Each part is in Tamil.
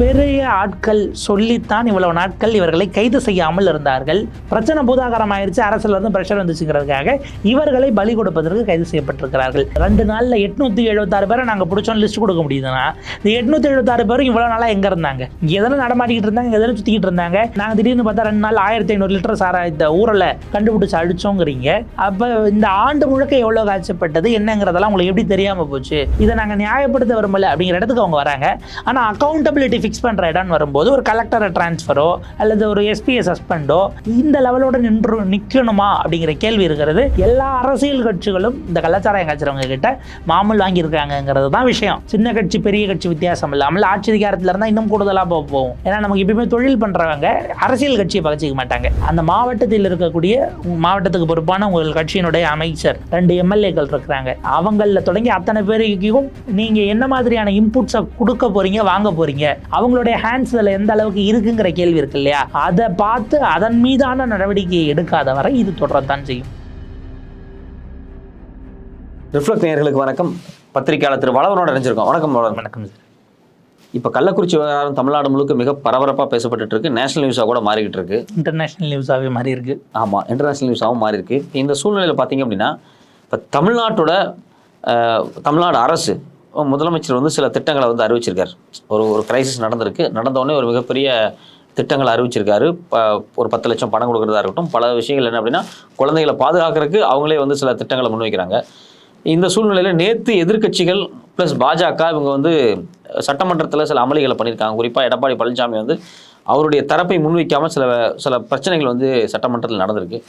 பெரிய ஆட்கள் சொல்லித்தான் இவ்வளவு நாட்கள் இவர்களை கைது செய்யாமல் இருந்தார்கள். பிரச்சனை பூதாகரம் ஆயிடுச்சு அரசுல இருந்து பிரஷர் வந்துச்சுங்கிறதுக்காக இவர்களை பலி கொடுப்பதற்கு கைது செய்யப்பட்டிருக்கிறார்கள். ரெண்டு நாளில் எட்நூத்தி எழுபத்தாறு பேரை நாங்கள் பிடிச்சோம் லிஸ்ட் கொடுக்க முடியுதுன்னா இந்த எட்நூத்தி எழுபத்தாறு பேரும் இவ்வளவு நாளாக எங்க இருந்தாங்க? இங்க எதனா நடமாட்டிக்கிட்டு இருந்தாங்க? எதனா சுத்திக்கிட்டு இருந்தாங்க? நாங்கள் திடீர்னு பார்த்தா ரெண்டு நாள் ஆயிரத்தி ஐநூறு லிட்டர் சாரா இந்த ஊரில் கண்டுபிடிச்சு அடிச்சோங்கிறீங்க. அப்போ இந்த ஆண்டு முழுக்க எவ்வளோ காய்ச்சப்பட்டது? என்னங்கிறதெல்லாம் உங்களுக்கு எப்படி தெரியாமல் போச்சு? இதை நாங்கள் நியாயப்படுத்த விரும்பல அப்படிங்கிற இடத்துக்கு அவங்க வராங்க. ஆனால் அக்கௌண்டபிலிட்டி ஃபிக்ஸ் பண்ற இடம்னு வரும்போது ஒரு கலெக்டரை டிரான்ஸ்ஃபரோ அல்லது ஒரு எஸ்பியை சஸ்பெண்டோ இந்த லெவலோட நின்று நிற்கணுமா அப்படிங்கிற கேள்வி இருக்கிறது. எல்லா அரசியல் கட்சிகளும் இந்த கலாச்சாரம் காய்ச்சறவங்க கிட்ட மாமூல் வாங்கியிருக்காங்கிறது தான் விஷயம். சின்ன கட்சி பெரிய கட்சி வித்தியாசம் இல்லாமல் ஆட்சி அதிகாரத்தில் இருந்தால் இன்னும் கூடுதலாக போக போகும். ஏன்னா நமக்கு எப்பயுமே தொழில் பண்ணுறவங்க அரசியல் கட்சியை பகச்சிக்க மாட்டாங்க. அந்த மாவட்டத்தில் இருக்கக்கூடிய மாவட்டத்துக்கு பொறுப்பான உங்கள் கட்சியினுடைய அமைச்சர் ரெண்டு எம்எல்ஏக்கள் இருக்கிறாங்க. அவங்கள தொடங்கி அத்தனை பேருக்கும் நீங்கள் என்ன மாதிரியான இன்புட்ஸை கொடுக்க போறீங்க வாங்க போறீங்க? அவங்களுடைய ஹேண்ட்ஸ் அதில் எந்த அளவுக்கு இருக்குங்கிற கேள்வி இருக்கு இல்லையா? அதை பார்த்து அதன் மீதான நடவடிக்கை எடுக்காத வரை இது தொடரத்தான் செய்யும். ரிஃப்ளெக்ட் நேயர்களுக்கு வணக்கம். பத்திரிகையாளர் திரு வளவனோட இணைஞ்சிருக்கோம். வணக்கம் வணக்கம் சார். இப்போ கள்ளக்குறிச்சி விவகாரம் தமிழ்நாடு முழுக்க மிக பரபரப்பாக பேசப்பட்டுட்டு இருக்கு. நேஷனல் நியூஸாக கூட மாறிக்கிட்டு இருக்கு. இன்டர்நேஷனல் நியூஸாகவே மாதிரி இருக்கு. ஆமாம் இன்டர்நேஷனல் நியூஸாகவும் மாறி இருக்கு. இந்த சூழ்நிலையில் பார்த்தீங்க அப்படின்னா இப்போ தமிழ்நாட்டோட தமிழ்நாடு அரசு முதலமைச்சர் வந்து சில திட்டங்களை வந்து அறிவிச்சிருக்கார். ஒரு ஒரு கிரைசிஸ் நடந்திருக்கு. நடந்த ஒரு மிகப்பெரிய திட்டங்களை அறிவிச்சிருக்காரு. ப ஒரு பத்து லட்சம் பணம் கொடுக்குறதா இருக்கட்டும். பல விஷயங்கள் என்ன அப்படின்னா குழந்தைகளை பாதுகாக்கிறதுக்கு அவங்களே வந்து சில திட்டங்களை முன்வைக்கிறாங்க. இந்த சூழ்நிலையில் நேற்று எதிர்க்கட்சிகள் ப்ளஸ் பாஜக இவங்க வந்து சட்டமன்றத்தில் சில அமளிகளை பண்ணியிருக்காங்க. குறிப்பாக எடப்பாடி பழனிசாமி வந்து அவருடைய தரப்பை முன்வைக்காமல் சில சில பிரச்சனைகள் வந்து சட்டமன்றத்தில் நடந்திருக்கு.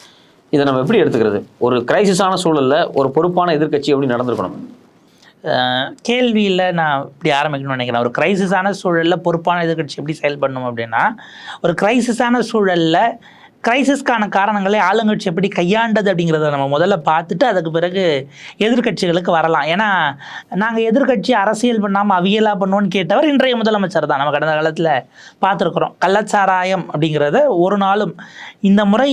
இதை நம்ம எப்படி எடுத்துக்கிறது? ஒரு கிரைசிஸான சூழலில் ஒரு பொறுப்பான எதிர்க்கட்சி எப்படி நடந்திருக்கணும்? கேள்வியில் நான் இப்படி ஆரம்பிக்கணும்னு நினைக்கிறேன். ஒரு கிரைசிஸான சூழலில் பொறுப்பான எதிர்க்கட்சி எப்படி செயல்படணும் அப்படின்னா ஒரு கிரைசிஸான சூழலில் கிரைசிஸ்க்கான காரணங்களை ஆளுங்கட்சி எப்படி கையாண்டது அப்படிங்கிறத நம்ம முதல்ல பார்த்துட்டு அதுக்கு பிறகு எதிர்க்கட்சிகளுக்கு வரலாம். ஏன்னா நாங்கள் எதிர்க்கட்சி அரசியல் பண்ணாமல் அவியலாக பண்ணுவோன்னு கேட்டவர் இன்றைய முதலமைச்சர் தான். நம்ம கடந்த காலத்தில் பார்த்துருக்குறோம். கள்ளச்சாராயம் அப்படிங்கிறத ஒரு நாளும் இந்த முறை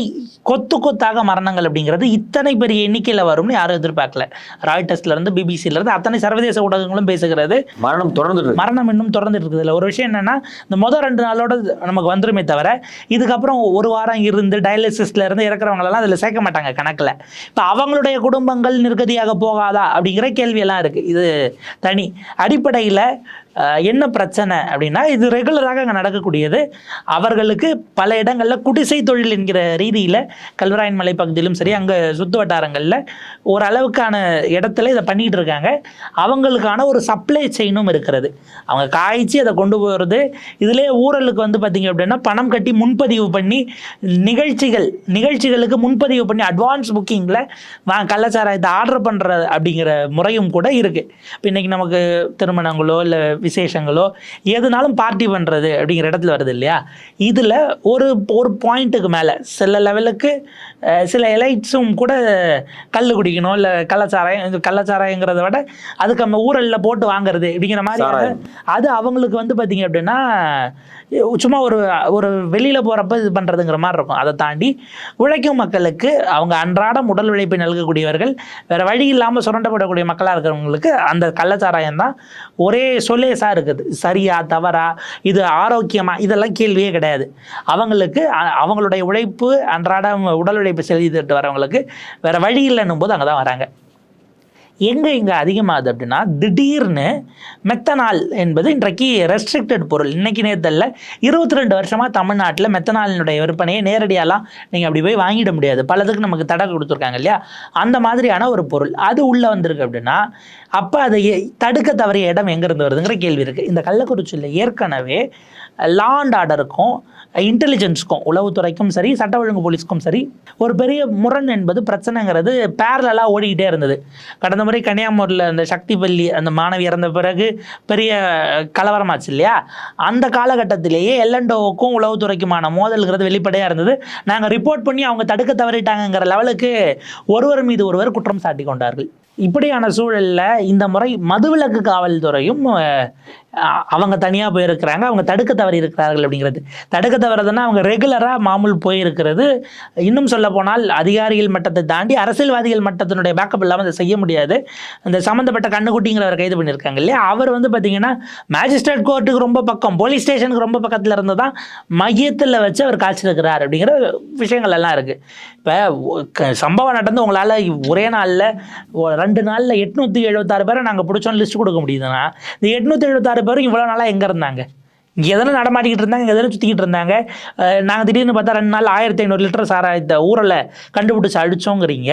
கொத்து கொத்தாக மரணங்கள் அப்படிங்கிறது இத்தனை பெரிய எண்ணிக்கையில் வரும்னு யாரும் எதிர்பார்க்கல. ராய்டர்ஸ்லேருந்து பிபிசிலேருந்து அத்தனை சர்வதேச ஊடகங்களும் பேசுகிறது. மரணம் இருக்கு. மரணம் இன்னும் தொடர்ந்துட்டு இருக்குது. ஒரு விஷயம் என்னன்னா இந்த முதல் ரெண்டு நாளோட நமக்கு வந்துருமே தவிர இதுக்கப்புறம் ஒரு வாரம் இருந்து டயாலிசிஸ்ல இருந்து இறக்குறவங்களெல்லாம் அதில் சேர்க்க மாட்டாங்க கணக்கில். இப்போ அவங்களுடைய குடும்பங்கள் நிர்கதியாக போகாதா அப்படிங்கிற கேள்வியெல்லாம் இருக்கு. இது தனி. அடிப்படையில் என்ன பிரச்சனை அப்படின்னா இது ரெகுலராக அங்கே நடக்கக்கூடியது. அவர்களுக்கு பல இடங்களில் குடிசை தொழில் என்கிற ரீதியில் கல்வராயன் மலை பகுதியிலும் சரி அங்கே சுற்று வட்டாரங்களில் ஓரளவுக்கான இடத்துல இதை பண்ணிக்கிட்டு இருக்காங்க. அவங்களுக்கான ஒரு சப்ளை செயினும் இருக்கிறது. அவங்க காய்ச்சி அதை கொண்டு போகிறது இதிலே ஊழலுக்கு வந்து பார்த்தீங்க அப்படின்னா பணம் கட்டி முன்பதிவு பண்ணி நிகழ்ச்சிகள் நிகழ்ச்சிகளுக்கு முன்பதிவு பண்ணி அட்வான்ஸ் புக்கிங்கில் வாங்க கள்ளச்சாராயத்தை ஆர்டர் பண்ணுற அப்படிங்கிற முறையும் கூட இருக்குது இப்போ இன்றைக்கி நமக்கு திருமணங்களோ இல்லை விசேஷங்களோ எதுனாலும் பார்ட்டி பண்ணுறது அப்படிங்கிற இடத்துல வருது இல்லையா இதில் ஒரு ஒரு பாயிண்ட்டுக்கு மேலே சில லெவலுக்கு சில எலைட்ஸும் கூட கல் குடிக்கணும் இல்லை கள்ளச்சாராயம் கள்ளச்சாராயங்கிறத விட அதுக்கு நம்ம ஊரலில் போட்டு வாங்குறது அப்படிங்கிற மாதிரி. அது அவங்களுக்கு வந்து பார்த்தீங்க அப்படின்னா சும்மா ஒரு ஒரு வெளியில் போகிறப்ப இது பண்ணுறதுங்கிற மாதிரி இருக்கும். அதை தாண்டி உழைக்கும் மக்களுக்கு அவங்க அன்றாடம் உடல் உழைப்பை நல்கக்கூடியவர்கள் வேறு வழி இல்லாமல் சுரண்டப்படக்கூடிய மக்களாக இருக்கிறவங்களுக்கு அந்த கள்ளச்சாராயம் தான் ஒரே சொல்லேஸாக இருக்குது. சரியா தவறா இது ஆரோக்கியமா இதெல்லாம் கேள்வியே கிடையாது. அவங்களுக்கு அவங்களுடைய உழைப்பு அன்றாடம் உடல் உழைப்பு செலுத்திட்டு வரவங்களுக்கு வேறு வழி இல்லைன்னும் போது அங்கே தான் வராங்க. எங்கே இங்கே அதிகமாகுது அப்படின்னா திடீர்னு மெத்தனால் என்பது இன்றைக்கு ரெஸ்ட்ரிக்டட் பொருள். இன்றைக்கி நேரத்தில் இருபத்தி ரெண்டு வருஷமாக தமிழ்நாட்டில் மெத்தனாலினுடைய விற்பனையை நேரடியாலாம் நீங்கள் அப்படி போய் வாங்கிட முடியாது. பலதுக்கு நமக்கு தடை கொடுத்துருக்காங்க இல்லையா? அந்த மாதிரியான ஒரு பொருள். அது உள்ளே வந்திருக்கு அப்படின்னா அப்போ அதை தடுக்க தவறிய இடம் எங்கேருந்து வருதுங்கிற கேள்வி இருக்குது இந்த கள்ளக்குறிச்சியில் ஏற்கனவே லாண்ட் ஆர்டருக்கும் இன்டெலிஜென்ஸ்க்கும் உளவுத்துறைக்கும் சரி சட்ட ஒழுங்கு போலீஸ்க்கும் சரி ஒரு பெரிய முரண் என்பது பிரச்சனைங்கிறது பேரலாக ஓடிக்கிட்டே இருந்தது. கடந்த முறை கன்னியாகுமரியில் அந்த சக்தி பள்ளி அந்த மாணவி இறந்த பிறகு பெரிய கலவரமாச்சு இல்லையா? அந்த காலகட்டத்திலேயே எல்என்டோவுக்கும் உளவுத்துறைக்குமான மோதல்கிறது வெளிப்படையாக இருந்தது. நாங்கள் ரிப்போர்ட் பண்ணி அவங்க தடுக்க தவறிட்டாங்கிற லெவலுக்கு ஒருவர் மீது ஒருவர் குற்றம் சாட்டி கொண்டார்கள். இப்படியான சூழலில் இந்த முறை மதுவிலக்கு காவல்துறையும் அவங்க தனியாக போயிருக்கிறாங்க அவங்க தடுக்க தவறி இருக்கிறார்கள் அப்படிங்கிறது. தடுக்க தவறதுன்னா அவங்க ரெகுலராக மாமூல் போயிருக்கிறது. இன்னும் சொல்ல போனால் அதிகாரிகள் மட்டத்தை தாண்டி அரசியல்வாதிகள் மட்டத்தினுடைய பேக்கப் இல்லாமல் அதை செய்ய முடியாது. இந்த சம்மந்தப்பட்ட கண்ணுக்குட்டிங்கிறவர் கைது பண்ணியிருக்காங்க இல்லையா? அவர் வந்து பார்த்தீங்கன்னா மேஜிஸ்ட்ரேட் கோர்ட்டுக்கு ரொம்ப பக்கம் போலீஸ் ஸ்டேஷனுக்கு ரொம்ப பக்கத்தில் இருந்து தான் மையத்தில் வச்சு அவர் காய்ச்சிருக்கிறார் அப்படிங்கிற விஷயங்கள் எல்லாம் இருக்குது இப்போ சம்பவம் நடந்து உங்களால் ஒரே நாளில் ரெண்டு நாளில் எட்நூற்றி எழுபத்தாறு பேரை நாங்கள் பிடிச்சோன்னு லிஸ்ட் கொடுக்க முடியுதுன்னா இந்த எட்நூற்றி எழுபத்தாறு பேரும் இவ்வளோ நாளாக எங்கே இருந்தாங்க? இங்கே எதனா நடமாட்டிக்கிட்டு இருந்தாங்க இங்கே எதனா சுற்றிக்கிட்டு இருந்தாங்க. நாங்கள் திடீர்னு பார்த்தா ரெண்டு நாள் ஆயிரத்தி ஐநூறு லிட்டர் சாரா இந்த ஊரில் கண்டுபிடிச்சி அடித்தோங்கிறீங்க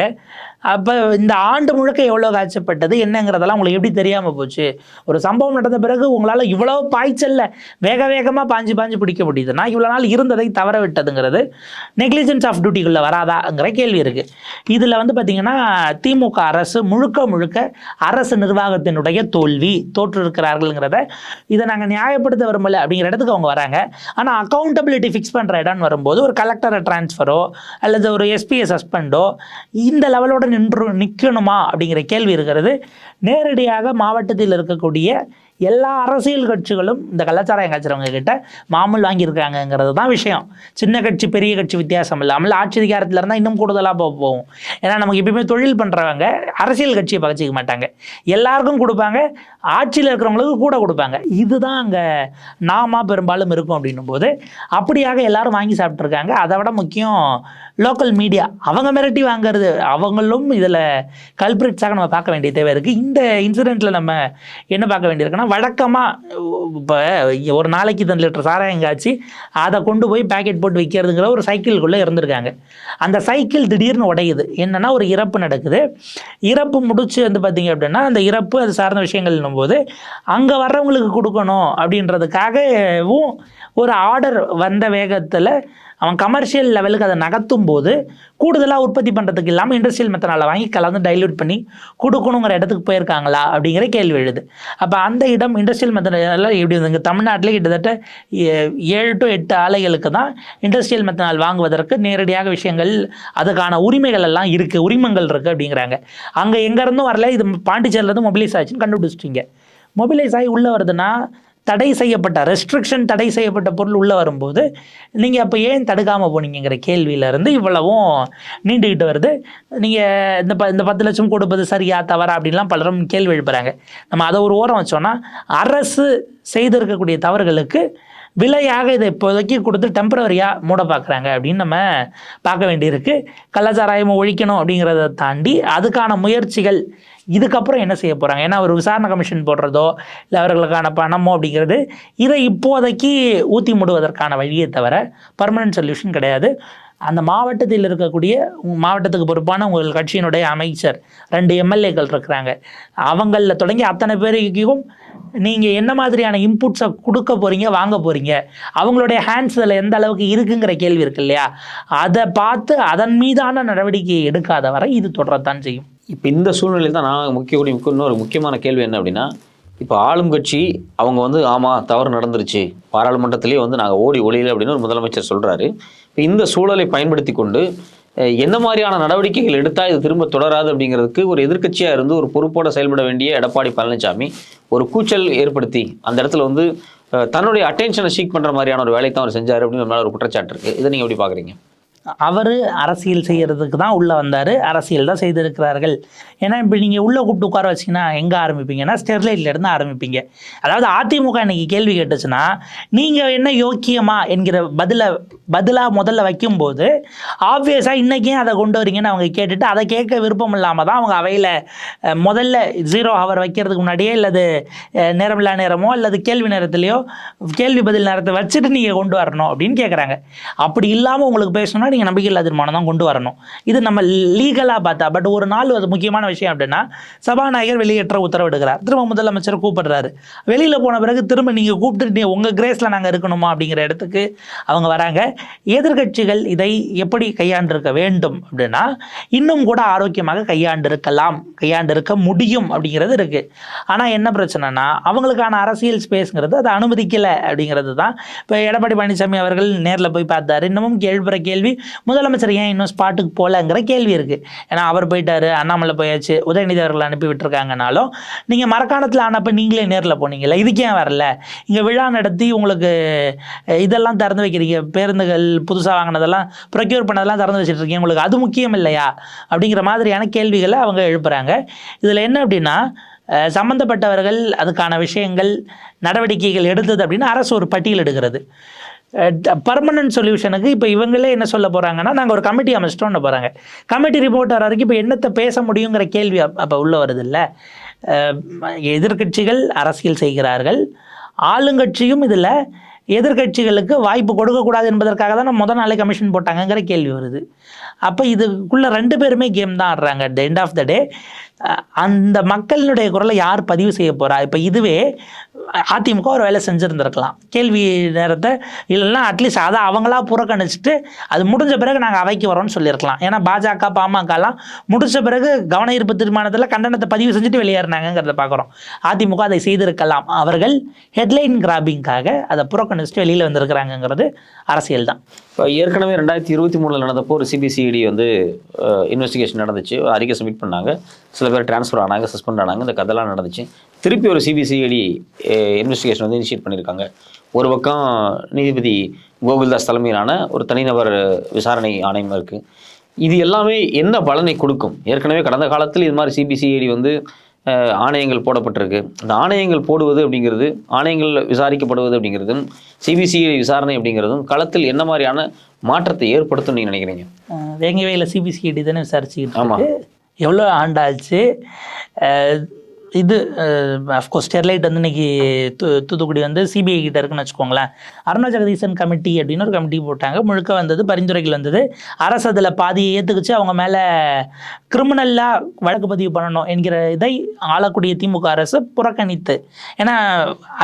அப்போ இந்த ஆண்டு முழுக்க எவ்வளோ காய்ச்சப்பட்டது என்னங்கிறதெல்லாம் உங்களுக்கு எப்படி தெரியாமல் போச்சு? ஒரு சம்பவம் நடந்த பிறகு உங்களால் இவ்வளோ பாய்ச்சல்ல வேக வேகமாக பாஞ்சு பாஞ்சு பிடிக்க முடியுதுன்னா இவ்வளோ நாள் இருந்ததை தவற விட்டதுங்கிறது நெக்லிஜென்ஸ் ஆஃப் டியூட்டிக்குள்ளே வராதாங்கிற கேள்வி இருக்குது இதில் வந்து பார்த்திங்கன்னா திமுக அரசு முழுக்க முழுக்க அரசு நிர்வாகத்தினுடைய தோல்வி தோற்றிருக்கிறார்கள்ங்கிறத இதை நாங்கள் நியாயப்படுத்த விரும்பலை அப்படிங்கிற இடத்துக்கு அவங்க வராங்க. ஆனால் அக்கௌண்டபிலிட்டி ஃபிக்ஸ் பண்ணுற இடம்னு வரும்போது ஒரு கலெக்டரை ட்ரான்ஸ்ஃபரோ அல்லது ஒரு எஸ்பியை சஸ்பெண்டோ இந்த லெவலோட நின்று நிற்கணுமா அப்படிங்கிற கேள்வி இருக்கிறது. நேரடியாக மாவட்டத்தில் இருக்கக்கூடிய எல்லா அரசியல் கட்சிகளும் இந்த கலாச்சாரம் காய்ச்சறவங்க கிட்ட மாமூல் வாங்கியிருக்காங்கங்கிறது தான் விஷயம். சின்ன கட்சி பெரிய கட்சி வித்தியாசம் இல்லாமல் ஆட்சி அதிகாரத்தில் இருந்தால் இன்னும் கூடுதலாக போக போகும். ஏன்னா நமக்கு எப்பயுமே தொழில் பண்ணுறவங்க அரசியல் கட்சியை பகச்சிக்க மாட்டாங்க. எல்லாருக்கும் கொடுப்பாங்க ஆட்சியில் இருக்கிறவங்களுக்கு கூட கொடுப்பாங்க. இதுதான் அங்கே நாமா பெரும்பாலும் இருக்கும் அப்படின்னும் போது அப்படியாக எல்லாரும் வாங்கி சாப்பிட்ருக்காங்க அதை விட முக்கியம் லோக்கல் மீடியா அவங்க மிரட்டி வாங்குறது. அவங்களும் இதில் கல்பிரிட்ஸாக நம்ம பார்க்க வேண்டிய தேவை இருக்குது இந்த இன்சிடெண்ட்டில் நம்ம என்ன பார்க்க வேண்டியிருக்குன்னா வழக்கமாக இப்போ ஒரு நாளைக்கு இத்தனை லிட்டர் சாராயம் காய்ச்சி அதை கொண்டு போய் பேக்கெட் போட்டு விற்கிறதுங்கிற ஒரு சைக்கிள்குள்ளே இருந்திருக்காங்க. அந்த சைக்கிள் திடீர்னு உடையுது. என்னன்னா ஒரு இறப்பு நடக்குது. இறப்பு முடிச்சு வந்து பார்த்தீங்க அப்படின்னா அந்த இறப்பு அது சார்ந்த விஷயங்கள்னும் போது அங்கே வர்றவங்களுக்கு கொடுக்கணும் அப்படின்றதுக்காகவும் ஒரு ஆர்டர் வந்த வேகத்தில் அவன் கமர்ஷியல் லெவலுக்கு அதை நகர்த்தும் போது கூடுதலாக உற்பத்தி பண்ணுறதுக்கு இல்லாமல் இண்டஸ்ட்ரியல் மெத்தனால் வாங்கி கலந்து டைல்யூட் பண்ணி கொடுக்கணுங்கிற இடத்துக்கு போயிருக்காங்களா அப்படிங்கிற கேள்வி எழுது. அப்போ அந்த இடம் இண்டஸ்ட்ரியல் மெத்தனால் எப்படி இருந்துங்க தமிழ்நாட்டில் கிட்டத்தட்ட ஏ- ஏழு டு எட்டு ஆலைகளுக்கு தான் இண்டஸ்ட்ரியல் மெத்தனால் வாங்குவதற்கு நேரடியாக விஷயங்கள் அதுக்கான உரிமைகள் எல்லாம் இருக்குது உரிமங்கள் இருக்குது அப்படிங்கிறாங்க. அங்கே எங்கேருந்தும் வரல இது பாண்டிச்சேரிலேருந்து மொபிலைஸ் ஆச்சுன்னு கண்டுபிடிச்சிட்டிங்க. மொபிலைஸ் ஆகி உள்ளே வருதுன்னா தடை செய்யப்பட்ட ரெஸ்ட்ரிக்ஷன் தடை செய்யப்பட்ட பொருள் உள்ளே வரும்போது நீங்கள் அப்போ ஏன் தடுக்காமல் போனீங்கிற கேள்வியிலேருந்து இவ்வளவும் நீண்டுக்கிட்டு வருது. நீங்கள் இந்த ப இந்த பத்து லட்சம் கொடுப்பது சரியா தவறா அப்படின்லாம் பலரும் கேள்வி எழுப்புறாங்க. நம்ம அதை ஒரு ஓரம் வச்சோன்னா அரசு செய்திருக்கக்கூடிய தவறுகளுக்கு விலையாக இதை இப்போதைக்கு கொடுத்து டெம்பரவரியாக மூட பார்க்குறாங்க அப்படின்னு நம்ம பார்க்க வேண்டியிருக்கு. கள்ளச்சாராயமை ஒழிக்கணும் அப்படிங்கிறத தாண்டி அதுக்கான முயற்சிகள் இதுக்கப்புறம் என்ன செய்ய போகிறாங்க ஏன்னா அவர் விசாரணை கமிஷன் போடுறதோ இல்லை அவர்களுக்கான பணமோ அப்படிங்கிறது இதை இப்போதைக்கு ஊற்றி மூடுவதற்கான வழியே தவிர பர்மனன்ட் சொல்யூஷன் கிடையாது. அந்த மாவட்டத்தில் இருக்கக்கூடிய மாவட்டத்துக்கு பொறுப்பான உங்கள் கட்சியினுடைய அமைச்சர் ரெண்டு எம்எல்ஏக்கள் இருக்கிறாங்க. அவங்களில் தொடங்கி அத்தனை பேருக்கும் நீங்கள் என்ன மாதிரியான இன்புட்ஸை கொடுக்க போகிறீங்க வாங்க போகிறீங்க அவங்களுடைய ஹேண்ட்ஸ் இதில் எந்த அளவுக்கு இருக்குங்கிற கேள்வி இருக்கு இல்லையா? அதை பார்த்து அதன் மீதான நடவடிக்கை எடுக்காத வரை இது தொடரத்தான் செய்யும். இப்போ இந்த சூழ்நிலையில் தான் நான் முக்கிய இன்னொரு முக்கியமான கேள்வி என்ன அப்படின்னா இப்போ ஆளும் கட்சி அவங்க வந்து ஆமாம் தவறு நடந்துருச்சு. பாராளுமன்றத்திலேயே வந்து நாங்கள் ஓடி ஒளியில் அப்படின்னு ஒரு முதலமைச்சர் சொல்கிறாரு இப்போ இந்த சூழலை பயன்படுத்தி கொண்டு என்ன மாதிரியான நடவடிக்கைகள் எடுத்தால் இது திரும்ப தொடராது அப்படிங்கிறதுக்கு ஒரு எதிர்க்கட்சியாக இருந்து ஒரு பொறுப்போட செயல்பட வேண்டிய எடப்பாடி பழனிசாமி ஒரு கூச்சல் ஏற்படுத்தி அந்த இடத்துல வந்து தன்னுடைய அட்டென்ஷனை சீக் பண்ணுற மாதிரியான ஒரு வேலை தான் அவர் செஞ்சார் அப்படின்னு ஒரு மேலே ஒரு குற்றச்சாட்டு இருக்குது இதை நீங்கள் எப்படி பார்க்குறீங்க அவர் அரசியல் செய்கிறதுக்கு தான் உள்ளே வந்தார். அரசியல் தான் செய்திருக்கிறார்கள். ஏன்னா இப்போ நீங்கள் உள்ளே கூப்பிட்டு உட்கார வச்சிங்கன்னா எங்கே ஆரம்பிப்பீங்கன்னா ஸ்டெர்லைட்லேருந்து ஆரம்பிப்பீங்க. அதாவது அதிமுக இன்னைக்கு கேள்வி கேட்டுச்சுன்னா நீங்கள் என்ன யோக்கியமா என்கிற பதிலை பதிலாக முதல்ல வைக்கும்போது ஆப்வியஸாக இன்றைக்கே அதை கொண்டு வரீங்கன்னு அவங்க கேட்டுட்டு அதை கேட்க விருப்பம் இல்லாமல் தான் அவங்க அவையில் முதல்ல ஜீரோ ஹவர் வைக்கிறதுக்கு முன்னாடியே அல்லது நேரமில்லா நேரமோ அல்லது கேள்வி நேரத்துலையோ கேள்வி பதில் நேரத்தை வச்சுட்டு நீங்கள் கொண்டு வரணும் அப்படின்னு கேட்குறாங்க அப்படி இல்லாமல் உங்களுக்கு பேசணும்னா நீங்கள் நம்பிக்கையில்லா தீர்மானம் தான் கொண்டு வரணும். இது நம்ம லீகலாக பார்த்தா பட் ஒரு நாள் அது முக்கியமான விஷயம் அப்படின்னா சபாநாயகர் வெளியேற்ற உத்தரவிடுகிறார். திரும்ப முதலமைச்சர் கூப்பிடுறாரு. வெளியில் போன பிறகு திரும்ப நீங்கள் கூப்பிட்டு உங்கள் கிரேஸில் நாங்கள் இருக்கணுமா அப்படிங்கிற இடத்துக்கு அவங்க வராங்க. எதிர்க்கட்சிகள் இதை எப்படி கையாண்டிருக்க வேண்டும் அப்படின்னா இன்னும் கூட ஆரோக்கியமாக கையாண்டிருக்கலாம் கையாண்டிருக்க முடியும் அப்படிங்கிறது இருக்குது ஆனால் என்ன பிரச்சனைனா அவங்களுக்கான அரசியல் ஸ்பேஸ்ங்கிறது அதை அனுமதிக்கலை அப்படிங்கிறது தான். இப்போ எடப்பாடி பழனிசாமி அவர்கள் நேரில் போய் பார்த்தாரு. இன்னமும் கேள்விற கேள்வி முதலமைச்சர் ஏன் இன்னும் ஸ்பாட்டுக்கு போகலங்கிற கேள்வி இருக்குது ஏன்னா அவர் போயிட்டாரு அண்ணாமலை போயாச்சு உதயநிதி அவர்கள் அனுப்பி விட்டுருக்காங்கனாலும் நீங்கள் மரக்காணத்தில் ஆனப்போ நீங்களே நேரில் போனீங்களே இதுக்கு ஏன் வரல? இங்கே விழா நடத்தி உங்களுக்கு இதெல்லாம் திறந்து வைக்கிறீங்க பேருந்துகள் புதுசாக வாங்கினதெல்லாம் ப்ரொக்யூர் பண்ணதெல்லாம் திறந்து வச்சுட்ருக்கீங்க உங்களுக்கு அது முக்கியம் இல்லையா? அப்படிங்கிற மாதிரியான கேள்விகளை அவங்க எழுப்புகிறாங்க இதில் என்ன அப்படின்னா சம்மந்தப்பட்டவர்கள் சம்பந்தப்பட்டவர்கள் அதுக்கான விஷயங்கள் நடவடிக்கைகள் எடுத்தது அப்படின்னு அரசு ஒரு பட்டியல் எடுக்கிறது. பர்மனன்ட் சொல்யூஷனுக்கு இப்போ இவங்களே என்ன சொல்ல போகிறாங்கன்னா நாங்கள் ஒரு கமிட்டி அமைச்சிட்டோம்னு போகிறாங்க கமிட்டி ரிப்போர்ட் வர வரைக்கும் இப்போ என்னத்தை பேச முடியுங்கிற கேள்வி அப்போ உள்ள வருது இல்லை எதிர்க்கட்சிகள் அரசியல் செய்கிறார்கள். ஆளுங்கட்சியும் இதில் எதிர்க்கட்சிகளுக்கு வாய்ப்பு கொடுக்கக்கூடாது என்பதற்காக தான் முதல் நாளே கமிஷன் போட்டாங்கங்கிற கேள்வி வருது. அப்போ இதுக்குள்ளே ரெண்டு பேருமே கேம் தான் ஆடுறாங்க. At the end of the day அந்த மக்களினுடைய குரலை யார் பதிவு செய்ய போறா? இப்போ இதுவே அதிமுக ஒரு வேலை செஞ்சுருந்துருக்கலாம். கேள்வி நேரத்தை இல்லைன்னா அட்லீஸ்ட் அதை அவங்களா புறக்கணிச்சிட்டு அது முடிஞ்ச பிறகு நாங்கள் அவைக்கு வரோம்னு சொல்லியிருக்கலாம். ஏன்னா பாஜக பாமகலாம் முடிச்ச பிறகு கவன ஈர்ப்பு தீர்மானத்தில் கண்டனத்தை பதிவு செஞ்சுட்டு வெளியேறினாங்கிறத பார்க்குறோம் அதிமுக அதை செய்திருக்கலாம். அவர்கள் ஹெட்லைன் கிராபிங்காக அதை புறக்கணிச்சிட்டு வெளியில் வந்திருக்கிறாங்கங்கிறது அரசியல் தான். இப்போ ஏற்கனவே ரெண்டாயிரத்தி இருபத்தி மூணில் நடந்தப்போ ஒரு சிபிசிஐடி வந்து இன்வெஸ்டிகேஷன் நடந்துச்சு. அறிக்கை சப்மிட் பண்ணாங்க. சில பேர் ட்ரான்ஸ்ஃபர் ஆனாங்க சஸ்பெண்ட் ஆனாங்க இந்த கதைலாம் நடந்துச்சு. திருப்பி ஒரு சிபிசிஐடி இன்வெஸ்டிகேஷன் வந்து இனிஷியேட் பண்ணியிருக்காங்க. ஒரு பக்கம் நீதிபதி கோகுல்தாஸ் தலைமையிலான ஒரு தனிநபர் விசாரணை ஆணையம் இருக்குது இது எல்லாமே என்ன பலனை கொடுக்கும்? ஏற்கனவே கடந்த காலத்தில் இது மாதிரி சிபிசிஐடி வந்து அஹ், ஆணையங்கள் போடப்பட்டிருக்கு. இந்த ஆணையங்கள் போடுவது அப்படிங்கிறது ஆணையங்கள் விசாரிக்கப்படுவது அப்படிங்கிறதும் சிபிசிஐடி விசாரணை அப்படிங்கிறதும் களத்தில் என்ன மாதிரியான மாற்றத்தை ஏற்படுத்தும் நீங்க நினைக்கிறீங்க? வேங்கவேல சிபிசிஐடி தானே விசாரிச்சுக்கிட்டு ஆமா. எவ்வளோ ஆண்டாச்சு? இது அஃப்கோர்ஸ் ஸ்டெர்லைட் வந்து இன்னைக்கு தூ தூத்துக்குடி வந்து சிபிஐ கிட்ட இருக்குன்னு வச்சுக்கோங்களேன். அருணா ஜெகதீசன் கமிட்டி அப்படின்னு ஒரு கமிட்டி போட்டாங்க. முழுக்க வந்தது பரிந்துரைகள் வந்தது. அரசு அதில் பாதியை ஏற்றுக்குச்சு அவங்க மேலே கிரிமினலாக வழக்கு பதிவு பண்ணணும் என்கிற இதை ஆளக்கூடிய திமுக அரசு புறக்கணித்து. ஏன்னா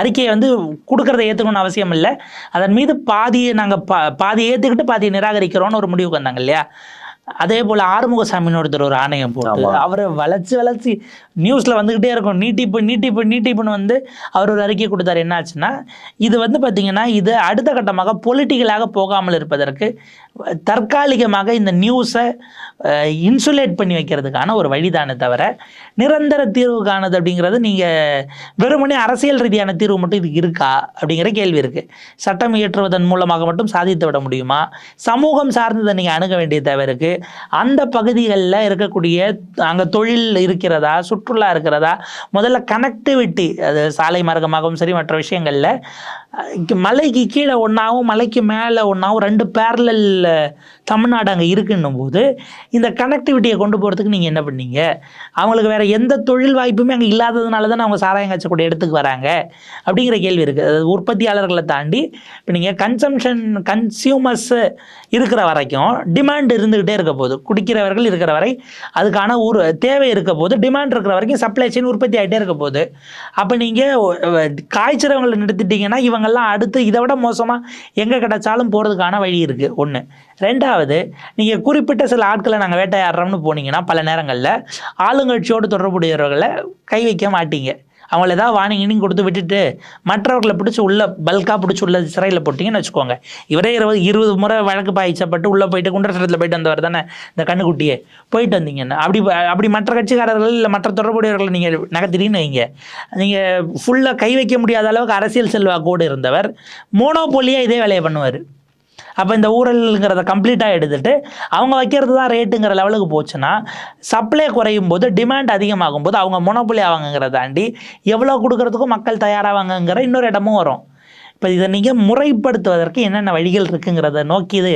அறிக்கையை வந்து கொடுக்கறத ஏற்றுக்கணும்னு அவசியம் இல்லை. அதன் மீது பாதியை நாங்கள் பா பாதியை ஏற்றுக்கிட்டு பாதியை நிராகரிக்கிறோன்னு ஒரு முடிவுக்கு வந்தாங்க இல்லையா? அதே போல் ஆறுமுகசாமின்னு ஒருத்தர் ஒரு ஆணையம் போட்டு அவரை வளைச்சு வளைச்சு நியூஸில் வந்துக்கிட்டே இருக்கும். நீட்டிப்பு நீட்டிப்பு நீட்டிப்புன்னு வந்து அவர் ஒரு அறிக்கை கொடுத்தாரு. என்ன ஆச்சுன்னா இது வந்து பார்த்திங்கன்னா இது அடுத்த கட்டமாக பொலிட்டிக்கலாக போகாமல் இருப்பதற்கு தற்காலிகமாக இந்த நியூஸை இன்சுலேட் பண்ணி வைக்கிறதுக்கான ஒரு வழிதானே தவிர நிரந்தர தீர்வு காணுது அப்படிங்கிறது நீங்கள் வெறுமனே அரசியல் ரீதியான தீர்வு மட்டும் இது இருக்கா அப்படிங்கிற கேள்வி இருக்குது சட்டம் இயற்றுவதன் மூலமாக மட்டும் சாதித்து விட முடியுமா? சமூகம் சார்ந்ததை நீங்கள் அணுக வேண்டிய தேவை இருக்குது அந்த பகுதிகளில் இருக்கக்கூடிய அங்கே தொழில் இருக்கிறதா சுற்றுலா இருக்கிறதா முதல்ல கனெக்டிவிட்டி அது சாலை மார்க்கமாகவும் சரி மற்ற விஷயங்களில் மலைக்கு கீழே ஒன்றாவும் மலைக்கு மேலே ஒன்றாவும் ரெண்டு பேரலல் தமிழ்நாடு அங்கே இருக்குன்னும் போது இந்த கனெக்டிவிட்டியை கொண்டு போகிறதுக்கு நீங்கள் என்ன பண்ணீங்க? அவங்களுக்கு வேறு எந்த தொழில் வாய்ப்புமே அங்கே இல்லாததுனால தானே அவங்க சாராயம் காய்ச்சக்கூடிய இடத்துக்கு வராங்க? அப்படிங்கிற கேள்வி இருக்குது அதாவது உற்பத்தியாளர்களை தாண்டி இப்போ நீங்கள் கன்சம்ஷன் கன்சியூமர்ஸ் இருக்கிற வரைக்கும் டிமாண்ட் இருந்துக்கிட்டே இருக்க போது குடிக்கிறவர்கள் இருக்கிற வரை அதுக்கான ஒரு தேவை இருக்க போது டிமாண்ட் இருக்கிற வரைக்கும் சப்ளை செயின் உற்பத்தி ஆகிட்டே இருக்க போது அப்போ நீங்கள் காய்ச்சிறவங்களை நிறுத்திட்டீங்கன்னா இவங்கெல்லாம் அடுத்து இதை விட மோசமாக எங்கே கிடைச்சாலும் போகிறதுக்கான வழி இருக்குது ஒன்று ரெண்டாவது நீங்கள் குறிப்பிட்ட சில ஆட்களை நாங்கள் வேட்டையாடுறோம்னு போனீங்கன்னா பல நேரங்களில் ஆளுங்கட்சியோடு தொடர்புடையவர்களை கை வைக்க மாட்டீங்க. அவங்கள ஏதாவது வார்னிங் இனிங் கொடுத்து விட்டுட்டு மற்றவர்களை பிடிச்சி உள்ள பல்காக பிடிச்சி உள்ள சிறையில் போட்டிங்கன்னு வச்சுக்கோங்க. இவரே இருபது இருபது முறை வழக்கு பாய்ச்சப்பட்டு உள்ளே போயிட்டு குண்டரசத்தில் போயிட்டு வந்தவர் தானே இந்த கண்ணுக்குட்டியே. போயிட்டு வந்தீங்கன்னா. அப்படி அப்படி மற்ற கட்சிக்காரர்கள் இல்லை மற்ற தொடர்புடையவர்களை நீங்கள் நகர்த்திட்டீங்கன்னு வைங்க. நீங்கள் ஃபுல்லாக கை வைக்க முடியாத அளவுக்கு அரசியல் செல்வாக்கோடு இருந்தவர் மோனோபோலியாக இதே வேலையை பண்ணுவார். அப்போ இந்த ஊழல்ங்கிறத கம்ப்ளீட்டாக எடுத்துட்டு அவங்க வைக்கிறது தான் ரேட்டுங்கிற லெவலுக்கு போச்சுன்னா சப்ளை குறையும் போது டிமாண்ட் அதிகமாகும் போது அவங்க மொனோபொலி ஆவாங்கங்கிறத தாண்டி எவ்வளோ கொடுக்குறதுக்கும் மக்கள் தயாராவாங்கங்கிற இன்னொரு இடமும் வரும். இப்போ இதை நீங்கள் முறைப்படுத்துவதற்கு என்னென்ன வழிகள் இருக்குங்கிறத நோக்கி இது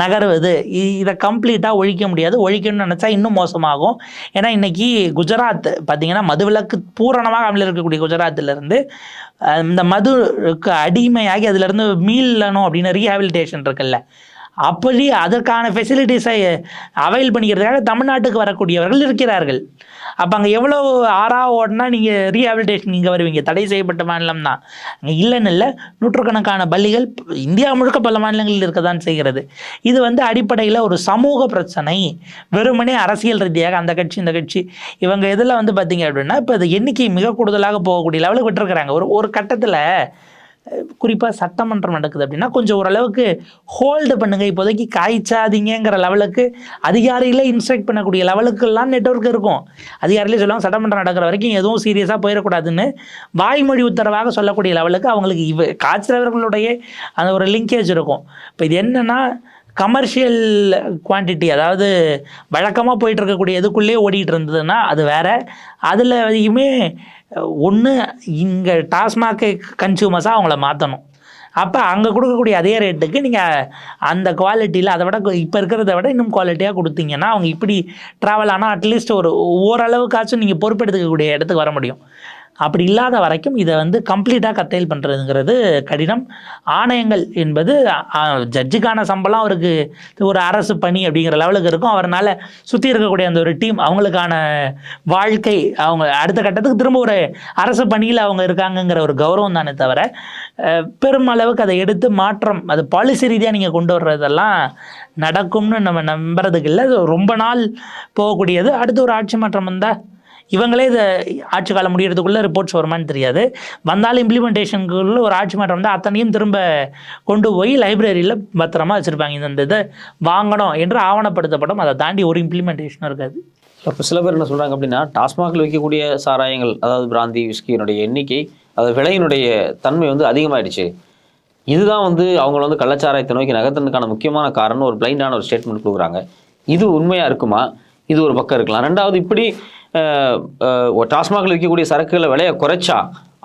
நகருவது. இதை கம்ப்ளீட்டாக ஒழிக்க முடியாது. ஒழிக்கணும்னு நினச்சா இன்னும் மோசமாகும். ஏன்னா இன்னைக்கு குஜராத் பார்த்திங்கன்னா மதுவிலக்கு பூரணமாக அமலில் இருக்கக்கூடிய குஜராத்திலேருந்து இந்த மதுக்கு அடிமையாகி அதிலிருந்து மீளணும் அப்படின்னு ரீஹாபிலிட்டேஷன் இருக்குல்ல. அப்படி அதற்கான ஃபெசிலிட்டிஸை அவைல் பண்ணிக்கிறதுக்காக தமிழ்நாட்டுக்கு வரக்கூடியவர்கள் இருக்கிறார்கள். அப்போ அங்கே எவ்வளோ ஆறா ஓடனா நீங்கள் ரீஹாபிலிட்டேஷன் இங்கே வருவீங்க. தடை செய்யப்பட்ட மாநிலம் தான் அங்கே இல்லைன்னு இல்லை நூற்றுக்கணக்கான பள்ளிகள் இந்தியா முழுக்க பல மாநிலங்களில் இருக்க தான் செய்கிறது. இது வந்து அடிப்படையில் ஒரு சமூக பிரச்சனை. வெறுமனே அரசியல் ரீதியாக அந்த கட்சி இந்த கட்சி. இவங்க இதில் வந்து பார்த்தீங்க அப்படின்னா இப்போ அது எண்ணிக்கை மிக கூடுதலாக போகக்கூடிய லெவலுக்கு விட்டுருக்குறாங்க. ஒரு ஒரு கட்டத்தில் குறிப்பாக சட்டமன்றம் நடக்குது அப்படின்னா கொஞ்சம் ஓரளவுக்கு ஹோல்டு பண்ணுங்கள் இப்போதைக்கு காய்ச்சாதீங்கங்கிற லெவலுக்கு அதிகாரிகளே இன்ஸ்ட்ரக்ட் பண்ணக்கூடிய லெவலுக்கெல்லாம் நெட்வொர்க் இருக்கும். அதிகாரிகளே சொல்லுவாங்க சட்டமன்றம் நடக்கிற வரைக்கும் எதுவும் சீரியஸாக போயிடக்கூடாதுன்னு. வாய்மொழி உத்தரவாக சொல்லக்கூடிய லெவலுக்கு அவங்களுக்கு இவ காய்ச்சலவர்களுடைய அந்த ஒரு லிங்கேஜ் இருக்கும். இப்போ இது என்னென்னா கமர்ஷியல் குவான்டிட்டி அதாவது வழக்கமாக போயிட்டு இருக்கக்கூடிய இதுக்குள்ளேயே ஓடிட்டு இருந்ததுன்னா அது வேற. அதில் இமே ஒன்று இங்கே டாஸ்மாக் கன்சியூமர்ஸாக அவங்கள மாற்றணும் அப்போ அங்கே கொடுக்கக்கூடிய அதே ரேட்டுக்கு நீங்கள் அந்த குவாலிட்டியில் அதை விட இப்போ இருக்கிறத விட இன்னும் குவாலிட்டியாக கொடுத்தீங்கன்னா அவங்க இப்படி ட்ராவல் ஆனால் அட்லீஸ்ட் ஒரு ஓரளவுக்காச்சும் நீங்கள் பொறுப்பெடுத்துக்கக்கூடிய இடத்துக்கு வர முடியும். அப்படி இல்லாத வரைக்கும் இதை வந்து கம்ப்ளீட்டாக கத்தையில் பண்ணுறதுங்கிறது கடினம். ஆணையங்கள் என்பது ஜட்ஜுக்கான சம்பளம் அவருக்கு ஒரு அரசு பணி அப்படிங்கிற லெவலுக்கு இருக்கும். அவரால் சுற்றி இருக்கக்கூடிய அந்த ஒரு டீம் அவங்களுக்கான வாழ்க்கை அவங்க அடுத்த கட்டத்துக்கு திரும்ப ஒரு அரசு பணியில் அவங்க இருக்காங்கங்கிற ஒரு கௌரவம் தானே தவிர பெருமளவுக்கு அதை எடுத்து மாற்றம் அது பாலிசி ரீதியாக நீங்கள் கொண்டு வர்றதெல்லாம் நடக்கும்னு நம்ம நம்புறதுக்கு இல்லை. ரொம்ப நாள் போகக்கூடியது. அடுத்து ஒரு ஆட்சி மாற்றம் வந்தால் இவங்களே இதை ஆட்சி காலம் முடியறதுக்குள்ளே ரிப்போர்ட்ஸ் வருமான்னு தெரியாது. வந்தாலும் இம்ப்ளிமெண்டேஷனுக்குள்ள ஒரு ஆட்சி மாற்றம் வந்து அத்தனையும் திரும்ப கொண்டு போய் லைப்ரரியில் பத்திரமா வச்சுருப்பாங்க. இந்த இதை வாங்கணும் என்று ஆவணப்படுத்தப்படும். அதை தாண்டி ஒரு இம்ப்ளிமெண்டேஷனும் இருக்காது. இப்போ சில பேர் என்ன சொல்கிறாங்க அப்படின்னா டாஸ்மாகில் விற்கக்கூடிய சாராயங்கள் அதாவது பிராந்தி விஸ்கியினுடைய எண்ணிக்கை அது விலையினுடைய தன்மை வந்து அதிகமாயிடுச்சு. இதுதான் வந்து அவங்கள வந்து கள்ளச்சாராயத்தை நோக்கி நகர்த்துறதுக்கான முக்கியமான காரணம் ஒரு பிளைண்டான ஒரு ஸ்டேட்மெண்ட் கொடுக்குறாங்க. இது உண்மையாக இருக்குமா? இது ஒரு பக்கம் இருக்கலாம். ரெண்டாவது இப்படி டாஸ்மாகில் விற்கக்கூடிய சரக்குகளை விலையை குறைச்சா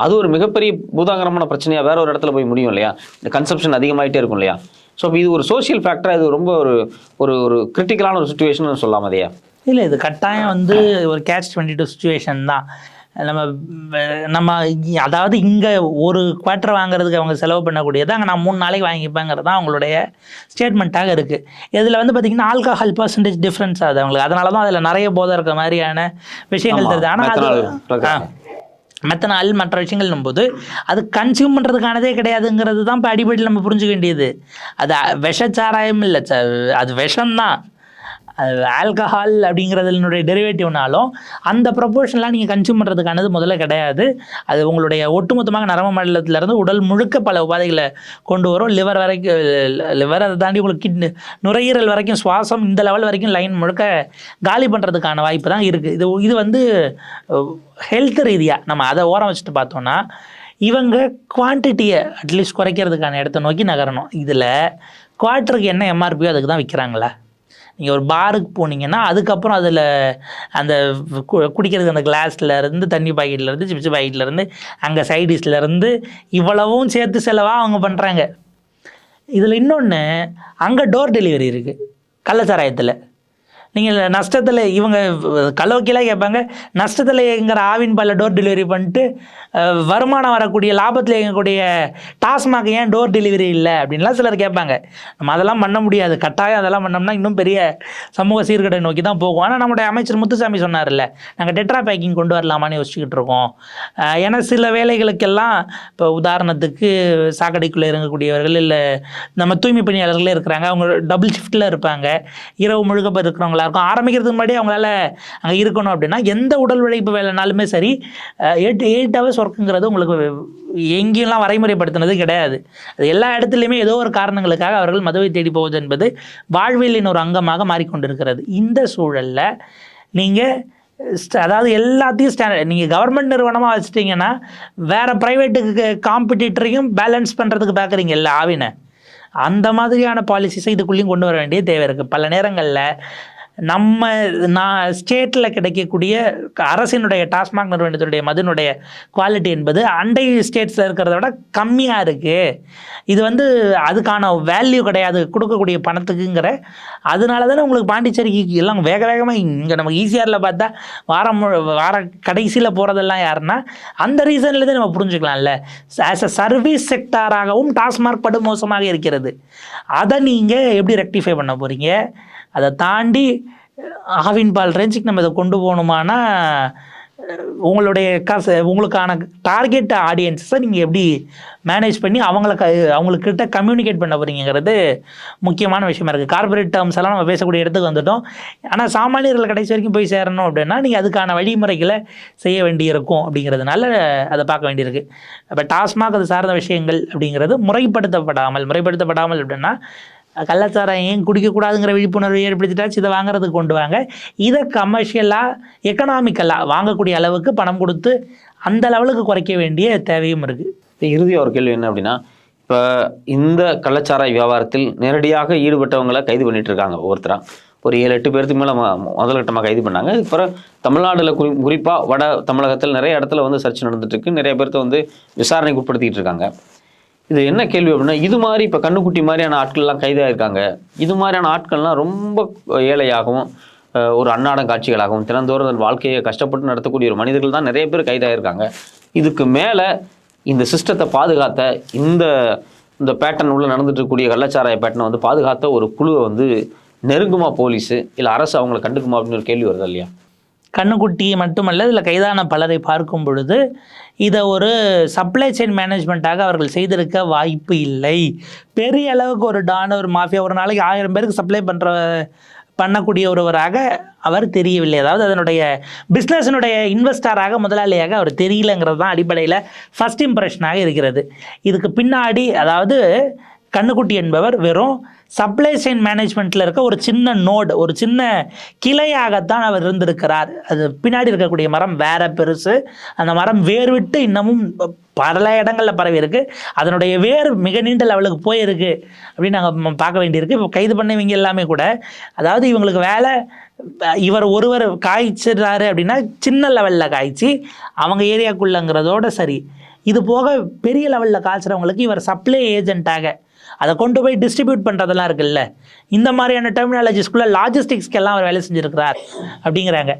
அது ஒரு மிகப்பெரிய பூதாகரமான பிரச்சனையாக வேற ஒரு இடத்துல போய் முடியும் இல்லையா? இந்த கன்சப்ஷன் அதிகமாகிட்டே இருக்கும் இல்லையா? ஸோ இது ஒரு சோஷியல் ஃபேக்டராக இது ரொம்ப ஒரு ஒரு ஒரு கிரிட்டிக்கலான ஒரு சுச்சுவேஷன் சொல்லாமதையா இல்லை இது கட்டாயம் வந்து ஒரு கேட்ச் டுவெண்ட்டி டூ சுச்சுவேஷன் தான். நம்ம நம்ம அதாவது இங்கே ஒரு குவார்ட்டர் வாங்குறதுக்கு அவங்க செலவு பண்ணக்கூடியது அங்கே நான் மூணு நாளைக்கு வாங்கிப்பேங்கிறது தான் அவங்களுடைய ஸ்டேட்மெண்ட்டாக இருக்குது இதில் வந்து பார்த்திங்கன்னா ஆல்கஹால் பர்சன்டேஜ் டிஃப்ரென்ஸ் ஆகுது அவங்களுக்கு. அதனால தான் அதில் நிறைய போதை இருக்க மாதிரியான விஷயங்கள் தெரியுது. ஆனால் அது. மெத்தனால் மற்ற விஷயங்கள்னும் போது அது கன்சியூம் பண்ணுறதுக்கானதே கிடையாதுங்கிறது தான் இப்போ அடிப்படையில் நம்ம புரிஞ்சுக்க வேண்டியது. அது விஷச்சாராயம் இல்லை அது விஷம்தான். அது ஆல்கஹால் அப்படிங்கிறதுனுடைய டெரிவேட்டிவ்னாலும் அந்த ப்ரொபோர்ஷன்லாம் நீங்கள் கன்சியூம் பண்ணுறதுக்கானது முதல்ல கிடையாது. அது உங்களுடைய ஒட்டுமொத்தமாக நரம்பு மண்டலத்திலேருந்து உடல் முழுக்க பல உபாதைகளை கொண்டு வரும். லிவர் வரைக்கும் லிவர் அதை தாண்டி உங்களுக்கு கிட்னி நுரையீரல் வரைக்கும் சுவாசம் இந்த லெவல் வரைக்கும் லைன் முழுக்க காலி பண்ணுறதுக்கான வாய்ப்பு தான் இருக்குது இது இது வந்து ஹெல்த் ரீதியாக நம்ம அதை ஓரம் வச்சுட்டு பார்த்தோன்னா இவங்க குவான்டிட்டியை அட்லீஸ்ட் குறைக்கிறதுக்கான இடத்த நோக்கி நகரணும். இதில் குவார்ட்டருக்கு என்ன எம்ஆர்பியோ அதுக்கு தான் விற்கிறாங்களா நீங்கள் ஒரு பாருக்கு போனீங்கன்னா அதுக்கப்புறம் அதில் அந்த கு- குடிக்கிறதுக்கு அந்த கிளாஸ்லேருந்து தண்ணி பாக்கெட்லேருந்து சிப்ஸ் பாக்கெட்லேருந்து அங்கே சைடிஷ்லேருந்து இவ்வளவும் சேர்த்து செலவாக அவங்க பண்ணுறாங்க இதில் இன்னொன்று அங்கே டோர் டெலிவரி இருக்குது கள்ளச்சாராயத்தில். நீங்கள் நஷ்டத்தில் இவங்க கலோக்கிலாம் கேட்பாங்க. நஷ்டத்தில் எங்கிற ஆவின் பாலில் டோர் டெலிவரி பண்ணிட்டு வருமானம் வரக்கூடிய லாபத்தில் இயங்கக்கூடிய டாஸ்மாக் ஏன் டோர் டெலிவரி இல்லை? அப்படின்லாம் சிலர் கேட்பாங்க. நம்ம அதெல்லாம் பண்ண முடியாது. கட்டாயம் அதெல்லாம் பண்ணோம்னா இன்னும் பெரிய சமூக சீர்கேடை நோக்கி தான் போகும். ஆனால் நம்முடைய அமைச்சர் முத்துசாமி சொன்னார்ல நாங்கள் டெட்ரா பேக்கிங் கொண்டு வரலாமான்னு யோசிச்சுக்கிட்டு இருக்கோம். ஏன்னா சில வேலைகளுக்கெல்லாம் இப்போ உதாரணத்துக்கு சாக்கடைக்குள்ளே இறங்கக்கூடியவர்கள் இல்லை நம்ம தூய்மை பணியாளர்களே இருக்கிறாங்க. அவங்க டபுள் ஷிஃப்ட்டில் இருப்பாங்க. இரவு முழுக்க இருக்கிறவங்க இருக்கும். ஆரம்பிக்கிறதுக்கு முன்னாடி அவங்களால அங்கே இருக்கணும் அப்படின்னா எந்த உடல் உழைப்பு வேலைனாலுமே சரி எயிட் எயிட் ஹவர்ஸ் ஒர்க்குங்கிறது உங்களுக்கு எங்கேயும்லாம் வரைமுறைப்படுத்தினது கிடையாது. அது எல்லா இடத்துலையுமே ஏதோ ஒரு காரணங்களுக்காக அவர்கள் மதுவை தேடி போவது என்பது வாழ்வியலின் ஒரு அங்கமாக மாறிக்கொண்டிருக்கிறது. இந்த சூழலில் நீங்கள் ஸ்ட- அதாவது எல்லாத்தையும் ஸ்டாண்டர்ட் நீங்கள் கவர்மெண்ட் நிறுவனமாக வச்சுட்டிங்கன்னா வேறு ப்ரைவேட்டுக்கு காம்படிட்டரையும் பேலன்ஸ் பண்ணுறதுக்கு பார்க்குறீங்க இல்லை ஆவினை. அந்த மாதிரியான பாலிசிஸை இதுக்குள்ளேயும் கொண்டு வர வேண்டிய தேவை இருக்குது பல நேரங்களில் நம்ம நான் ஸ்டேட்டில் கிடைக்கக்கூடிய அரசினுடைய டாஸ்மாக் நிறுவனத்தினுடைய மதுனுடைய குவாலிட்டி என்பது அண்டை ஸ்டேட்ஸில் இருக்கிறத விட கம்மியாக இருக்குது இது வந்து அதுக்கான வேல்யூ கிடையாது. கொடுக்கக்கூடிய பணத்துக்குங்கிற. அதனால தானே உங்களுக்கு பாண்டிச்சேரிக்கு எல்லாம் வேக வேகமாக இங்கே நம்ம ஈஸியாரில் பார்த்தா வாரம் வார கடைசியில் போகிறதெல்லாம் யாருன்னா அந்த ரீசன்லேருந்து நம்ம புரிஞ்சுக்கலாம்ல. ஆஸ் அ சர்வீஸ் செக்டாராகவும் டாஸ்மாக் படு மோசமாக இருக்கிறது. அதை நீங்கள் எப்படி ரெக்டிஃபை பண்ண போகிறீங்க அதை தாண்டி ஆவின் பால் ரேஞ்சுக்கு நம்ம இதை கொண்டு போகணுமானா உங்களுடைய காசு உங்களுக்கான டார்கெட் ஆடியன்ஸை நீங்கள் எப்படி மேனேஜ் பண்ணி அவங்கள க அவங்கக்கிட்ட கம்யூனிகேட் பண்ண போகிறீங்கிறது முக்கியமான விஷயமா இருக்குது கார்பரேட் டேர்ம்ஸ் எல்லாம் நம்ம பேசக்கூடிய இடத்துக்கு வந்துட்டோம். ஆனால் சாமானியர்கள் கடைசி வரைக்கும் போய் சேரணும் அப்படின்னா நீங்கள் அதுக்கான வழிமுறைகளை செய்ய வேண்டியிருக்கும் அப்படிங்கிறதுனால அதை பார்க்க வேண்டியிருக்கு. இப்போ டாஸ்மாக் அது சார்ந்த விஷயங்கள் அப்படிங்கிறது முறைப்படுத்தப்படாமல் முறைப்படுத்தப்படாமல் அப்படின்னா கள்ளச்சாரம் ஏன் குடிக்கக்கூடாதுங்கிற விழிப்புணர்வு ஏற்படுத்திட்டாச்சு இதை வாங்குறதுக்கு கொண்டு வாங்க. இதை கமர்ஷியலாக எக்கனாமிக்கலாக வாங்கக்கூடிய அளவுக்கு பணம் கொடுத்து அந்த லெவலுக்கு குறைக்க வேண்டிய தேவையும் இருக்குது இப்போ ஒரு கேள்வி என்ன அப்படின்னா இப்போ இந்த கள்ளச்சாராய வியாபாரத்தில் நேரடியாக ஈடுபட்டவங்களை கைது பண்ணிட்டு இருக்காங்க ஒவ்வொருத்தராக ஒரு ஏழு எட்டு பேருக்கு மேலே முதல்கட்டமாக கைது பண்ணாங்க. அதுக்கப்புறம் தமிழ்நாடுல குறி குறிப்பாக வட தமிழகத்தில் நிறைய இடத்துல வந்து சர்ச்சை நடந்துட்டு இருக்கு. நிறைய பேர்த்த வந்து விசாரணைக்கு உட்படுத்திட்டு இருக்காங்க. இது என்ன கேள்வி அப்படின்னா இது மாதிரி இப்போ கண்ணுக்குட்டி மாதிரியான ஆட்கள்லாம் கைதாயிருக்காங்க. இது மாதிரியான ஆட்கள்லாம் ரொம்ப ஏழையாகவும் ஒரு அன்னாடம் காட்சிகளாகவும் தினந்தோறும் தன் வாழ்க்கையை கஷ்டப்பட்டு நடத்தக்கூடிய ஒரு மனிதர்கள் தான் நிறைய பேர் கைதாகிருக்காங்க இதுக்கு மேலே இந்த சிஸ்டத்தை பாதுகாத்த இந்த இந்த பேட்டர்ன் உள்ள நடந்துட்டு இருக்கக்கூடிய கள்ளச்சாராய பேட்டனை வந்து பாதுகாத்த ஒரு குழுவை வந்து நெருங்குமா போலீஸு இல்லை அரசு அவங்களை கண்டுக்குமா அப்படின்னு ஒரு கேள்வி வருது இல்லையா? கண்ணுக்குட்டி மட்டுமல்ல இதில் கைதான பலரை பார்க்கும் பொழுது இதை ஒரு சப்ளை செயின் மேனேஜ்மெண்ட்டாக அவர்கள் செய்திருக்க வாய்ப்பு இல்லை. பெரிய அளவுக்கு ஒரு டான் ஒரு மாஃபியா ஒரு நாளைக்கு ஆயிரம் பேருக்கு சப்ளை பண்ணுற பண்ணக்கூடிய ஒருவராக அவர் தெரியவில்லை. அதாவது அதனுடைய பிஸ்னஸினுடைய இன்வெஸ்டராக முதலாளியாக அவர் தெரியலங்கிறது தான் அடிப்படையில் ஃபஸ்ட் இம்ப்ரெஷனாக இருக்கிறது. இதுக்கு பின்னாடி அதாவது கண்ணுக்குட்டி என்பவர் வெறும் சப்ளை செயின் மேனேஜ்மெண்ட்டில் இருக்க ஒரு சின்ன நோடு ஒரு சின்ன கிளையாகத்தான் அவர் இருந்திருக்கிறார். அது பின்னாடி இருக்கக்கூடிய மரம் வேற பெருசு. அந்த மரம் வேர் விட்டு இன்னமும் பல இடங்களில் பரவி இருக்கு. அதனுடைய வேர் மிக நீண்ட லெவலுக்கு போயிருக்கு அப்படின்னு நாங்கள் பார்க்க வேண்டியிருக்கு. இப்போ கைது பண்ணவங்க எல்லாமே கூட அதாவது இவங்களுக்கு வேலை இவர் ஒருவர் காய்ச்சிடுறாரு அப்படின்னா சின்ன லெவலில் காய்ச்சி அவங்க ஏரியாக்குள்ளங்கிறதோட சரி. இது போக பெரிய லெவலில் காய்ச்சுறவங்களுக்கு இவர் சப்ளை ஏஜென்ட்டாக அதை கொண்டு போய் டிஸ்ட்ரிபியூட் பண்ணுறதெல்லாம் இருக்குல்ல. இந்த மாதிரியான டெர்மினாலஜிஸ்குள்ளே லாஜிஸ்டிக்ஸ்க்கெல்லாம் அவர் வேலை செஞ்சுருக்கிறார் அப்படிங்கிறாங்க.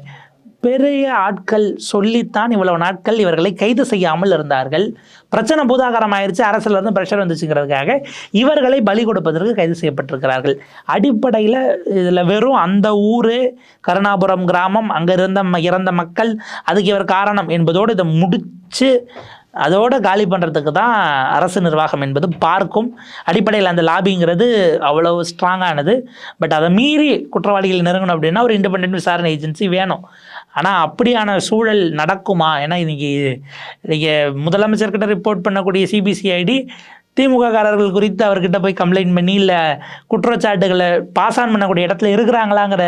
பெரிய ஆட்கள் சொல்லித்தான் இவ்வளவு நாட்கள் இவர்களை கைது செய்யாமல் இருந்தார்கள். பிரச்சனை பூதாகரம் ஆயிடுச்சு அரசுல இருந்து ப்ரெஷர் வந்துச்சுங்கிறதுக்காக இவர்களை பலி கொடுப்பதற்கு கைது செய்யப்பட்டிருக்கிறார்கள். அடிப்படையில் இதில் வெறும் அந்த ஊர் கருணாபுரம் கிராமம் அங்கே இருந்த ம- இறந்த மக்கள் அதுக்கு இவர் காரணம் என்பதோடு இதை முடிச்சு அதோட காலி பண்ணுறதுக்கு தான் அரசு நிர்வாகம் என்பது பார்க்கும். அடிப்படையில் அந்த லாபிங்கிறது அவ்வளோ ஸ்ட்ராங்கானது பட் அதை மீறி குற்றவாளிகள் நெருங்கணும் அப்படின்னா ஒரு இண்டிபெண்டன்ட் விசாரணை ஏஜென்சி வேணும். ஆனால் அப்படியான சூழல் நடக்குமா? ஏன்னா இன்றைக்கி இன்றைக்கி முதலமைச்சர்கிட்ட ரிப்போர்ட் பண்ணக்கூடிய சிபிசிஐடி திமுககாரர்கள் குறித்து அவர்கிட்ட போய் கம்ப்ளைண்ட் பண்ணி இல்லை குற்றச்சாட்டுகளை பாஸ் ஆன் பண்ணக்கூடிய இடத்துல இருக்கிறாங்களாங்கிற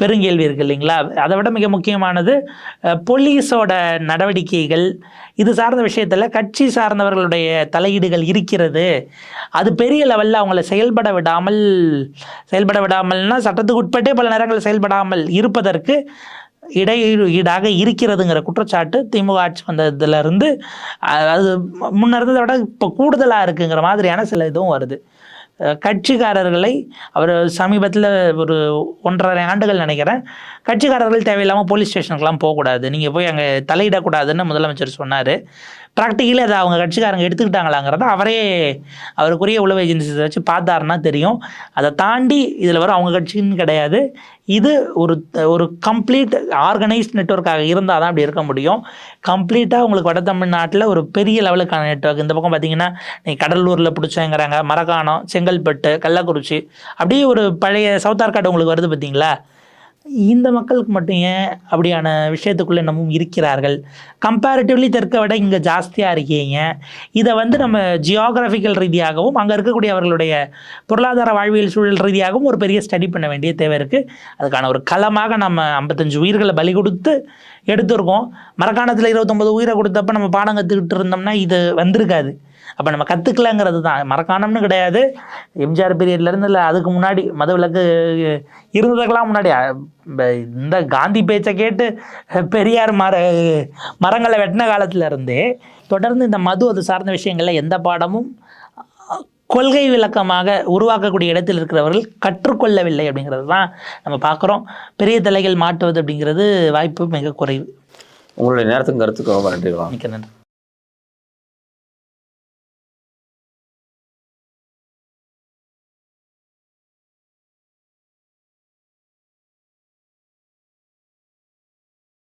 பெருங்கேள்வி இருக்கு இல்லைங்களா? அதை விட மிக முக்கியமானது போலீஸோட நடவடிக்கைகள் இது சார்ந்த விஷயத்தில் கட்சி சார்ந்தவர்களுடைய தலையீடுகள் இருக்கிறது. அது பெரிய லெவலில் அவங்கள செயல்பட விடாமல் செயல்பட விடாமல்னா சட்டத்துக்கு உட்பட்டே பல நேரங்களில் செயல்படாமல் இருப்பதற்கு இடையீடாக ஈடாக இருக்கிறதுங்கிற குற்றச்சாட்டு திமுக ஆட்சி வந்ததுலேருந்து அது முன்ன இருந்ததை விட இப்போ கூடுதலாக இருக்குங்கிற மாதிரியான சில இதுவும் வருது. கட்சிக்காரர்களை அவர் சமீபத்தில் ஒரு ஒன்றரை ஆண்டுகள் நினைக்கிறேன் கட்சிக்காரர்கள் தேவையில்லாமல் போலீஸ் ஸ்டேஷனுக்குலாம் போகக்கூடாது. நீங்கள் போய் அங்கே தலையிடக்கூடாதுன்னு முதலமைச்சர் சொன்னார். ப்ராக்டிக்கலி அதை அவங்க கட்சிக்காரங்க எடுத்துக்கிட்டாங்களாங்கிறத அவரே அவருக்குரிய உளவு ஏஜென்சிஸை வச்சு பார்த்தாருன்னா தெரியும். அதை தாண்டி இதில் வர அவங்க கட்சின்னு கிடையாது. இது ஒரு ஒரு கம்ப்ளீட் ஆர்கனைஸ்ட் நெட்ஒர்க்காக இருந்தால் தான் அப்படி இருக்க முடியும். கம்ப்ளீட்டாக உங்களுக்கு வட தமிழ்நாட்டில் ஒரு பெரிய லெவலுக்கான நெட்ஒர்க் இந்த பக்கம் பார்த்தீங்கன்னா நீ கடலூரில் பிடிச்சேங்கிறாங்க மரகாணம் செங்கல்பட்டு கள்ளக்குறிச்சி அப்படியே ஒரு பழைய சவுத் ஆர்காடு உங்களுக்கு வருது பார்த்தீங்களா இந்த மக்களுக்கு மட்டும் ஏன் அப்படியான விஷயத்துக்குள்ளே நம்மும் இருக்கிறார்கள்? கம்பேரிட்டிவ்லி தெற்கை விட இங்கே ஜாஸ்தியாக இருக்கீங்க. இதை வந்து நம்ம ஜியோகிராஃபிக்கல் ரீதியாகவும் அங்கே இருக்கக்கூடிய அவர்களுடைய பொருளாதார வாழ்வியல் சூழல் ரீதியாகவும் ஒரு பெரிய ஸ்டடி பண்ண வேண்டிய தேவை இருக்குது அதுக்கான ஒரு களமாக நம்ம ஐம்பத்தஞ்சு உயிர்களை பலி கொடுத்து எடுத்திருக்கோம். மரக்காணத்தில் இருபத்தொம்பது உயிரை கொடுத்தப்ப நம்ம பாடம் கற்றுக்கிட்டு இருந்தோம்னா இது வந்திருக்காது. அப்போ நம்ம கற்றுக்கலங்கிறது தான். மரக்காணம்னு கிடையாது. எம்ஜிஆர் பீரியட்லேருந்து இல்லை அதுக்கு முன்னாடி மதுவிலக்கு இருந்ததுக்கெல்லாம் முன்னாடி இந்த காந்தி பேச்சை கேட்டு பெரியார் மர மரங்களை வெட்டின காலத்துல இருந்தே தொடர்ந்து இந்த மது அது சார்ந்த விஷயங்களில் எந்த பாடமும் கொள்கை விளக்கமாக உருவாக்கக்கூடிய இடத்தில் இருக்கிறவர்கள் கற்றுக்கொள்ளவில்லை அப்படிங்கிறது தான் நம்ம பார்க்குறோம். பெரிய தலைகள் மாட்டுவது அப்படிங்கிறது வாய்ப்பு மிக குறைவு. உங்களுடைய நேரத்துக்கு கருத்துக்கு ரொம்ப நன்றி மிக்க நன்றி.